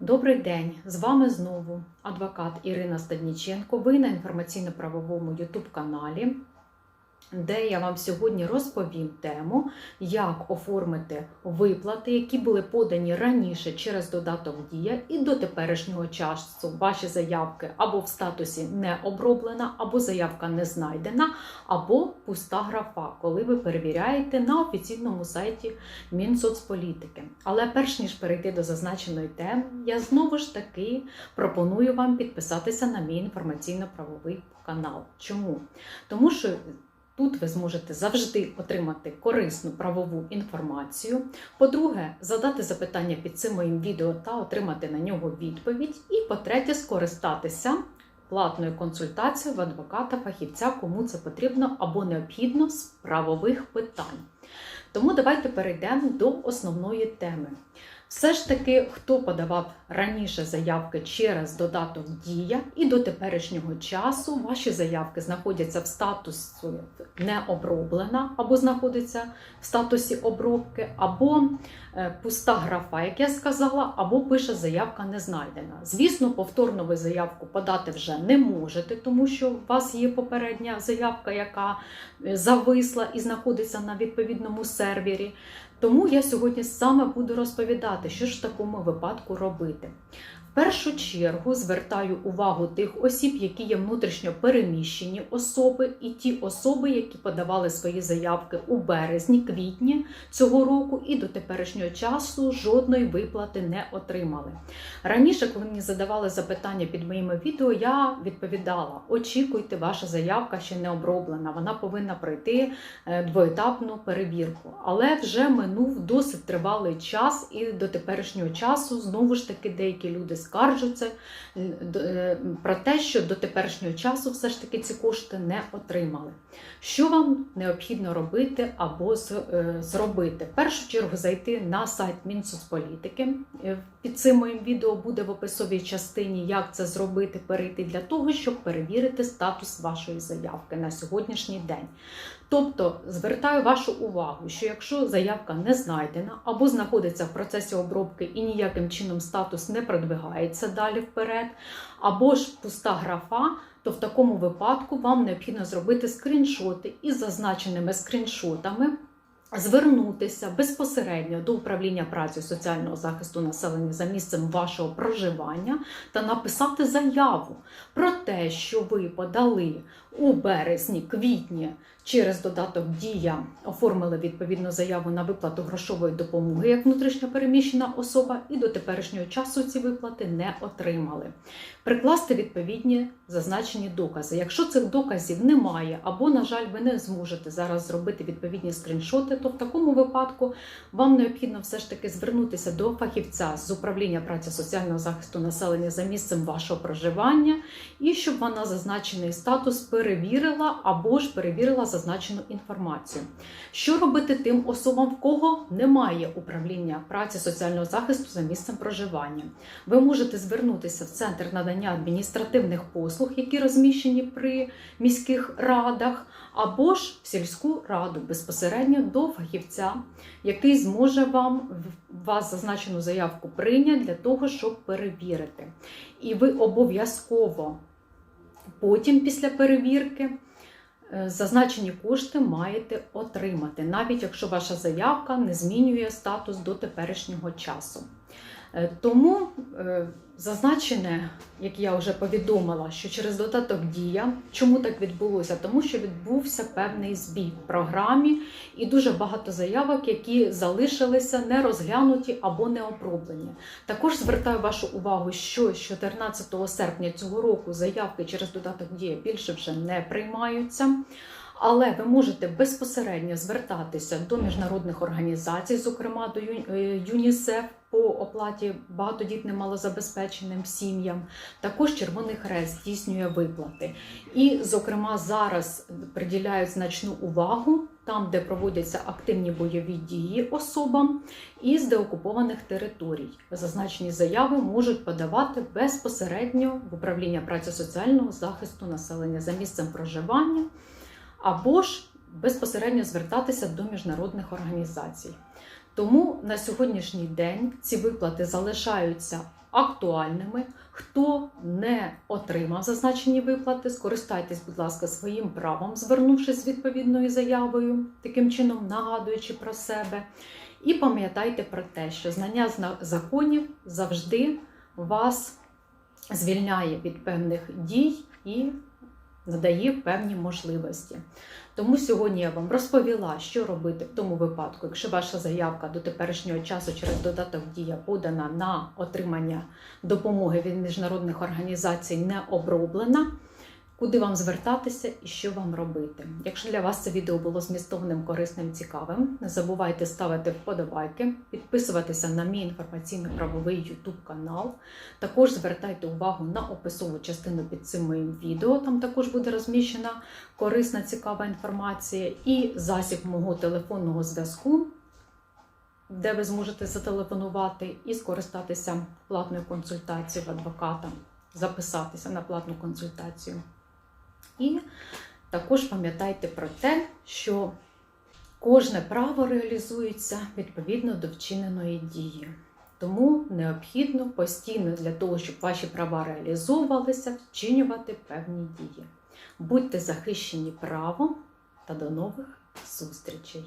Добрий день! З вами знову адвокат Ірина Стадніченко. Ви на інформаційно-правовому YouTube каналі, де я вам сьогодні розповім тему, як оформити виплати, які були подані раніше через додаток Дія і до теперішнього часу ваші заявки або в статусі не оброблена, або заявка не знайдена, або пуста графа, коли ви перевіряєте на офіційному сайті Мінсоцполітики. Але перш ніж перейти до зазначеної теми, я знову ж таки пропоную вам підписатися на мій інформаційно-правовий канал. Чому? Тому що Тут ви зможете завжди отримати корисну правову інформацію. По-друге, задати запитання під цим моїм відео та отримати на нього відповідь. І по-третє, скористатися платною консультацією в адвоката-фахівця, кому це потрібно або необхідно з правових питань. Тому давайте перейдемо до основної теми. Все ж таки, хто подавав раніше заявки через додаток Дія і до теперішнього часу ваші заявки знаходяться в статусі не оброблена, або знаходяться в статусі обробки, або е, пуста графа, як я сказала, або пише заявка не знайдена. Звісно, повторно ви заявку подати вже не можете, тому що у вас є попередня заявка, яка е, зависла і знаходиться на відповідному сервері. Тому я сьогодні саме буду розповідати, що ж в такому випадку робити. Першу чергу звертаю увагу тих осіб, які є внутрішньо переміщені особи, і ті особи, які подавали свої заявки у березні, квітні цього року, і до теперішнього часу жодної виплати не отримали. Раніше, коли мені задавали запитання під моїми відео, я відповідала: очікуйте, ваша заявка ще не оброблена, вона повинна пройти е, двоетапну перевірку. Але вже минув досить тривалий час, і до теперішнього часу знову ж таки деякі люди скаржаться е, про те, що до теперішнього часу все ж таки ці кошти не отримали. Що вам необхідно робити або е, зробити? В першу чергу зайти на сайт Мінсоцполітики. Е, під цим моїм відео буде в описовій частині, як це зробити, перейти для того, щоб перевірити статус вашої заявки на сьогоднішній день. Тобто звертаю вашу увагу, що якщо заявка не знайдена або знаходиться в процесі обробки і ніяким чином статус не продвигається далі вперед, або ж пуста графа, то в такому випадку вам необхідно зробити скріншоти із зазначеними скріншотами. Звернутися безпосередньо до управління праці соціального захисту населення за місцем вашого проживання та написати заяву про те, що ви подали у березні, квітні через додаток Дія оформили відповідну заяву на виплату грошової допомоги як внутрішньо переміщена особа, і до теперішнього часу ці виплати не отримали. Прикласти відповідні зазначені докази. Якщо цих доказів немає, або, на жаль, ви не зможете зараз зробити відповідні скріншоти, то в такому випадку вам необхідно все ж таки звернутися до фахівця з управління праці соціального захисту населення за місцем вашого проживання, і щоб вона зазначений статус перевірила або ж перевірила зазначену інформацію. Що робити тим особам, в кого немає управління праці соціального захисту за місцем проживання? Ви можете звернутися в центр надання адміністративних послуг, які розміщені при міських радах, або ж в сільську раду безпосередньо до фахівця, який зможе вам вас зазначену заявку прийняти для того, щоб перевірити. І ви обов'язково потім, після перевірки, е, зазначені кошти маєте отримати, навіть якщо ваша заявка не змінює статус до теперішнього часу. Е, Тому е, зазначене, як я вже повідомила, що через додаток Дія, чому так відбулося? Тому що відбувся певний збій в програмі і дуже багато заявок, які залишилися не розглянуті або не оброблені. Також звертаю вашу увагу, що з 14 серпня цього року заявки через додаток Дія більше вже не приймаються. Але ви можете безпосередньо звертатися до міжнародних організацій, зокрема до е, ЮНІСЕФ по оплаті багатодітним малозабезпеченим сім'ям. Також Червоний Хрест здійснює виплати. І, зокрема, зараз приділяють значну увагу там, де проводяться активні бойові дії особам із деокупованих територій. Зазначені заяви можуть подавати безпосередньо в управління праці соціального захисту населення за місцем проживання або ж безпосередньо звертатися до міжнародних організацій. Тому на сьогоднішній день ці виплати залишаються актуальними. Хто не отримав зазначені виплати, скористайтесь, будь ласка, своїм правом, звернувшись з відповідною заявою, таким чином нагадуючи про себе. І пам'ятайте про те, що знання зна- законів завжди вас звільняє від певних дій і надає певні можливості. Тому сьогодні я вам розповіла, що робити в тому випадку, якщо ваша заявка до теперішнього часу через додаток Дія подана на отримання допомоги від міжнародних організацій не оброблена. Куди вам звертатися і що вам робити? Якщо для вас це відео було змістовним, корисним, цікавим, не забувайте ставити вподобайки, підписуватися на мій інформаційно-правовий YouTube канал. Також звертайте увагу на описову частину під цим моїм відео. Там також буде розміщена корисна, цікава інформація і засіб мого телефонного зв'язку, де ви зможете зателефонувати і скористатися платною консультацією в адвоката, записатися на платну консультацію. І також пам'ятайте про те, що кожне право реалізується відповідно до вчиненої дії. Тому необхідно постійно для того, щоб ваші права реалізовувалися, вчинювати певні дії. Будьте захищені правом та до нових зустрічей!